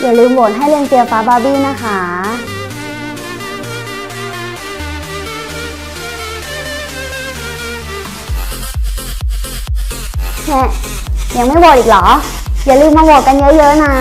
อย่าลืมโหวตให้เรียนเจียฟ้าบาร์บี้นะคะแค่ยังไม่โหวตอีกเหรอ อย่าลืมมาโหวตกันเยอะๆนะ